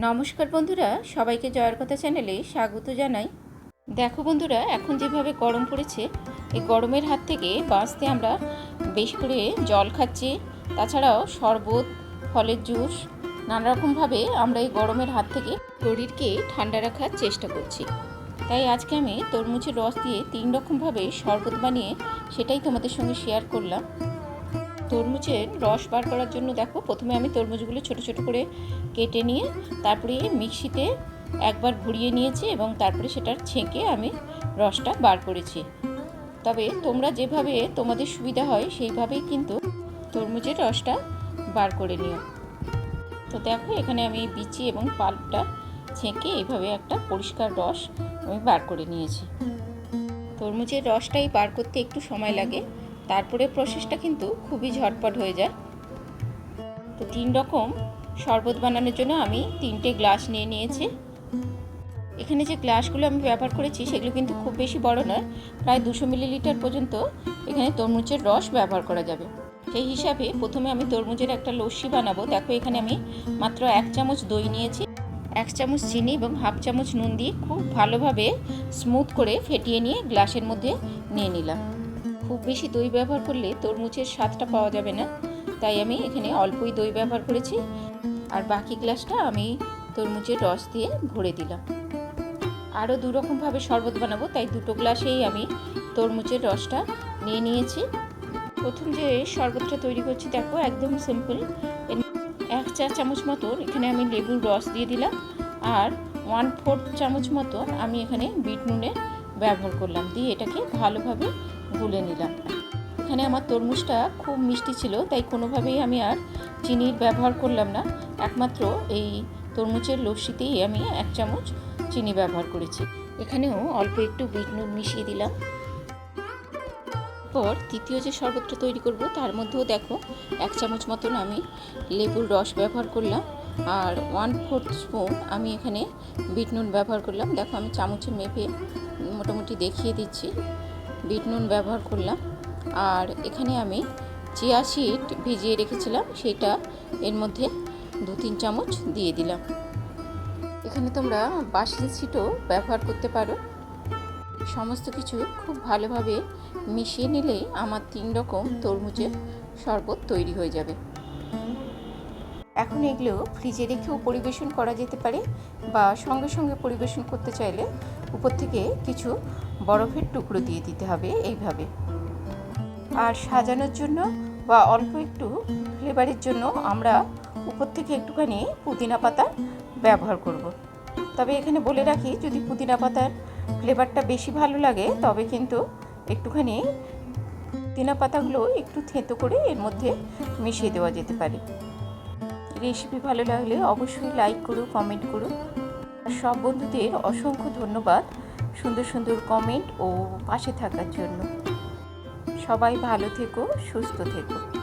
নমস্কার বন্ধুরা, সবাইকে জয়ের কথা চ্যানেলে স্বাগত জানাই। দেখো বন্ধুরা, এখন যেভাবে গরম পড়েছে, এই গরমের হাত থেকে বাঁচতে আমরা বেশ করে জল খাচ্ছি। তাছাড়াও শরবত, ফলের জুস নানা রকমভাবে আমরা এই গরমের হাত থেকে শরীরকে ঠান্ডা রাখার চেষ্টা করছি। তাই আজকে আমি তরমুজের রস দিয়ে তিন রকমভাবে শরবত বানিয়ে সেটাই তোমাদের সঙ্গে শেয়ার করলাম। তরমুজের রস বার করার জন্য দেখো, প্রথমে আমি তরমুজগুলো ছোট ছোট করে কেটে নিয়ে তারপরে মিক্সিতে একবার ঘুরিয়ে নিয়েছি এবং তারপরে সেটার ছেঁকে আমি রসটা বার করেছি। তবে তোমরা যেভাবে তোমাদের সুবিধা হয়, সেইভাবেই কিন্তু তরমুজের রসটা বার করে নিও। তো দেখো, এখানে আমি বিচি এবং পাল্পটা ছেঁকে এইভাবে একটা পরিষ্কার রস আমি বার করে নিয়েছি। তরমুজের রসটাই বার করতে একটু সময় লাগে। তারপরে প্রসেসটা কিন্তু খুবই ঝটপট হয়ে যায়। তো তিন রকম শরবত বানানোর জন্য আমি তিনটে গ্লাস নিয়ে নিয়েছি। এখানে যে গ্লাসগুলো আমি ব্যবহার করেছি, সেগুলো কিন্তু খুব বেশি বড় নয়, প্রায় দুশো মিলিলিটার পর্যন্ত এখানে তরমুজের রস ব্যবহার করা যাবে। সেই হিসাবে প্রথমে আমি তরমুজের একটা লস্যি বানাবো। দেখো, এখানে আমি মাত্র এক চামচ দই নিয়েছি, এক চামচ চিনি এবং হাফ চামচ নুন দিয়ে খুব ভালোভাবে স্মুথ করে ফেটিয়ে নিয়ে গ্লাসের মধ্যে নিয়ে নিলাম। খুব বেশি দই ব্যবহার করলে তরমুজের স্বাদটা পাওয়া যাবে না। তাই আমি এখানে অল্পই দই ব্যবহার করেছি। আর বাকি গ্লাসটা আমি তরমুজের রস দিয়ে ভরে দিলাম। আরও দুরকমভাবে শরবত বানাবো, তাই দুটো গ্লাসেই আমি তরমুজের রসটা নিয়ে নিয়েছি। প্রথম যে শরবতটা তৈরি করছি দেখো, একদম সিম্পল। এক চা চামচ মতন এখানে আমি লেবুর রস দিয়ে দিলাম। আর ওয়ান ফোর্থ চামচ মতন আমি এখানে বিট নুনের ব্যবহার করলাম। দিয়ে এটাকে ভালোভাবে গুলে নিলাম। এখানে আমার তরমুজটা খুব মিষ্টি ছিল, তাই কোনোভাবেই আমি আর চিনির ব্যবহার করলাম না। একমাত্র এই তরমুজের লস্যিতেই আমি এক চামচ চিনি ব্যবহার করেছি। এখানেও অল্প একটু বিট নুন মিশিয়ে দিলাম। পর তৃতীয় যে শরবতটা তৈরি করব, তার মধ্যেও দেখো, এক চামচ মতন আমি লেবুর রস ব্যবহার করলাম আর ওয়ান ফোর্থ স্পুন আমি এখানে বিট নুন ব্যবহার করলাম। দেখো, আমি চামচে মেপে মোটামুটি দেখিয়ে দিচ্ছি। বিট নুন ব্যবহার করলাম। আর এখানে আমি চিয়া সিড ভিজিয়ে রেখেছিলাম, সেটা এর মধ্যে দু তিন চামচ দিয়ে দিলাম। এখানে তোমরা বাসি সিটও ব্যবহার করতে পারো। সমস্ত কিছু খুব ভালোভাবে মিশিয়ে নিলে আমার তিন রকম তরমুজের শরবত তৈরি হয়ে যাবে। এখন এগুলো ফ্রিজে রেখেও পরিবেশন করা যেতে পারে বা সঙ্গে সঙ্গে পরিবেশন করতে চাইলে উপর থেকে কিছু বরফের টুকরো দিয়ে দিতে হবে এইভাবে আর সাজানোর জন্য বা অল্প একটু ফ্লেভারের জন্য আমরা উপর থেকে একটুখানি পুদিনা পাতা ব্যবহার করব। তবে এখানে বলে রাখি, যদি পুদিনা পাতার ফ্লেভারটা বেশি ভালো লাগে, তবে কিন্তু একটুখানি পুদিনা পাতাগুলো একটু থেঁতো করে এর মধ্যে মিশিয়ে দেওয়া যেতে পারে রেসিপি ভালো লাগলে অবশ্যই লাইক করো কমেন্ট করো আর সব বন্ধুদের অসংখ্য ধন্যবাদ সুন্দর সুন্দর কমেন্ট ও পাশে থাকার জন্য। সবাই ভালো থেকো, সুস্থ থেকো।